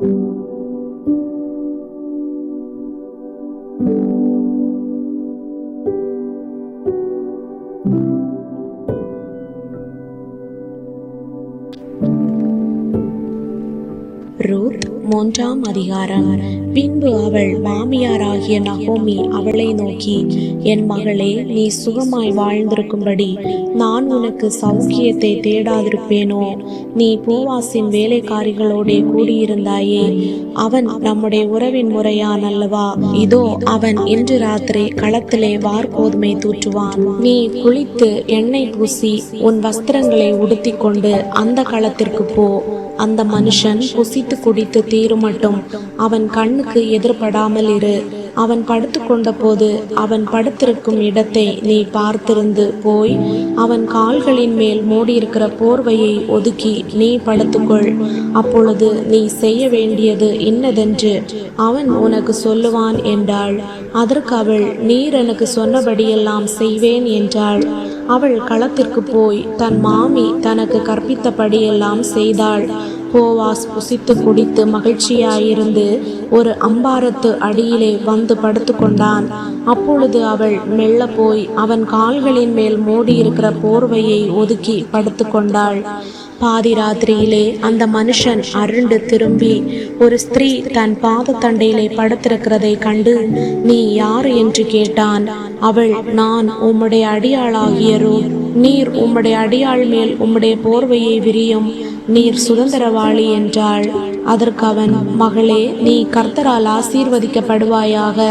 thank you Ruth மூன்றாம் அதிகாரம். பின்பு அவள் மாமியாராகிய நகோமி அவளை நோக்கி என் மகளே நீ சுகமாய் வாழ்ந்திருக்கும்படி நான் உனக்கு சௌக்கியத்தை தேடாதிருப்பேனோ? நீ பூவாசின் வேலைக்காரிகளோடே கூடியிருந்தாயே அவன் நம்முடைய உறவின் முறையான் அல்லவா? இதோ அவன் இன்று ராத்திரி களத்திலே வார்கோதுமை தூற்றுவான். நீ குளித்து எண்ணெய் பூசி உன் வஸ்திரங்களை உடுத்திக் கொண்டு அந்த களத்திற்கு போ. அந்த மனுஷன் புசித்து குடித்து தீருமட்டும். அவன் கண்ணுக்கு எதிர்படாமல் இரு அவன் படுத்துக்கொண்ட கொண்டபோது அவன் படுத்திருக்கும் இடத்தை நீ பார்த்திருந்து போய் அவன் கால்களின் மேல் மூடியிருக்கிற போர்வையை ஒதுக்கி நீ படுத்துக்கொள். அப்பொழுது நீ செய்ய வேண்டியது இன்னதென்று அவன் உனக்கு சொல்லுவான் என்றாள். அதற்கு அவள் நீர் எனக்கு சொன்னபடியெல்லாம் செய்வேன் என்றாள். அவள் களத்திற்கு போய் தன் மாமி தனக்கு கற்பித்தபடியெல்லாம் செய்தாள். போவாஸ் புசித்து குடித்து மகிழ்ச்சியாயிருந்து ஒரு அம்பாரத்து அடியிலே வந்து படுத்துக்கொண்டான். அப்பொழுது அவள் மெல்ல போய் அவன் கால்களின் மேல் மூடியிருக்கிற போர்வையை ஒதுக்கி படுத்துக்கொண்டாள். பாதி ராத்திரியிலே அந்த மனுஷன் அருண்டு திரும்பி ஒரு ஸ்திரீ தன் பாதத்தண்டையிலே படுத்திருக்கிறதை கண்டு நீ யார்? என்று கேட்டான். அவள் நான் உம்முடைய அடியாளாகிய ரூத் நீர் உம்முடைய அடியாள் மேல் உம்முடைய போர்வையை விரியும். நீர் சுதந்திரவாளி என்றாள். அதற்கு அவன் மகளே நீ கர்த்தரால் ஆசீர்வதிக்கப்படுவாயாக.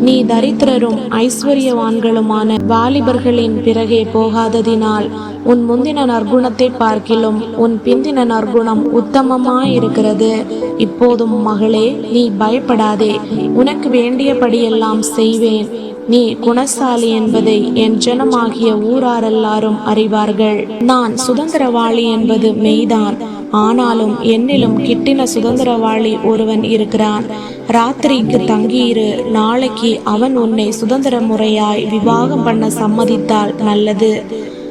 நீ தரித்திரரும் ஐஸ்வர்யவான்களுமான வாலிபர்களின் பிறகே போகாததினால் உன் முந்தின நற்குணத்தை பார்க்கிலும் உன் பிந்தின நற்குணம் உத்தமமாயிருக்கிறது. இப்போதும் மகளே நீ பயப்படாதே. உனக்கு வேண்டியபடியெல்லாம் செய்வேன். நீ குணசாலி என்பதை என் ஜனமாகிய ஊராரெல்லாரும் அறிவார்கள். நான் சுதந்திரவாளி என்பது மெய்தான். ஆனாலும் என்னிலும் கிட்டின சுதந்திரவாளி ஒருவன் இருக்கிறான். ராத்திரிக்கு தங்கியிரு. நாளைக்கு அவன் உன்னை சுதந்திர முறையாய் விவாகம் பண்ண சம்மதித்தால் நல்லது.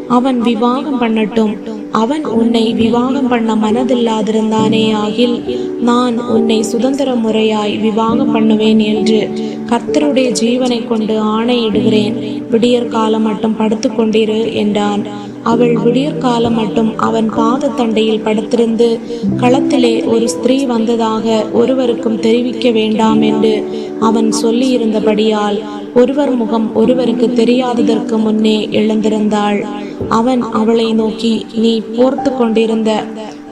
அவன் விவாகம் பண்ணட்டும். அவன் உன்னை விவாகம் பண்ண மனதில்லாதிருந்தானே ஆகில் நான் உன்னை சுதந்திர முறையாய் விவாகம் பண்ணுவேன் என்று கர்த்தருடைய ஜீவனை கொண்டு ஆணையிடுகிறேன். விடியற் காலம் மட்டும் படுத்து கொண்டிரு என்றான். அவள் விடியற் காலம் மட்டும் அவன் பாதத்தண்டையில் படுத்திருந்து களத்திலே ஒரு ஸ்திரீ வந்ததாக ஒருவருக்கும் தெரிவிக்க வேண்டாம் என்று அவன் சொல்லியிருந்தபடியால் ஒருவர் முகம் ஒருவருக்கு தெரியாததற்கு முன்னே எழுந்திருந்தாள். அவன் அவளை நோக்கி நீ போர்த்து கொண்டிருந்த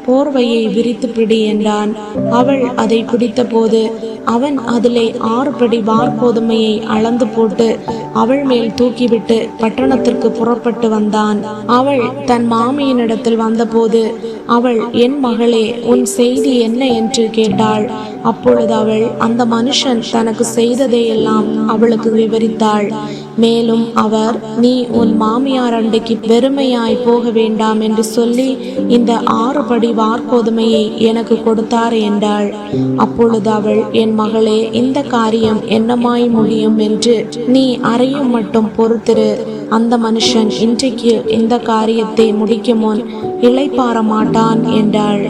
போர்வையை விரித்து பிடி என்றான். அவள் அதை பிடித்தபோது அவன் அதிலே ஆறு படி வார்கோதுமையை அளந்து போட்டு அவள் மேல் தூக்கிவிட்டு பட்டணத்திற்கு புறப்பட்டு வந்தான். அவள் தன் மாமியினிடத்தில் வந்தபோது அவள் என் மகளே உன் செய்தி என்ன என்று கேட்டாள். அப்பொழுது அவள் அந்த மனுஷன் தனக்கு செய்ததையெல்லாம் அவளுக்கு விவரித்தாள். மேலும் அவர் நீ உன் மாமியார் அண்டைக்கு வெறுமையாய் போக வேண்டாம் என்று சொல்லி இந்த ஆறு படி வார்கோதுமையை எனக்கு கொடுத்தார் என்றாள். அப்பொழுது அவள் என் மகளே இந்த காரியம் என்னமாய் முடியும் என்று நீ அறையும் மட்டும் பொறுத்திரு. அந்த மனுஷன் இன்றைக்கு இந்த காரியத்தை முடிக்கும் முன் இலைப்பாற மாட்டான் என்றாள்.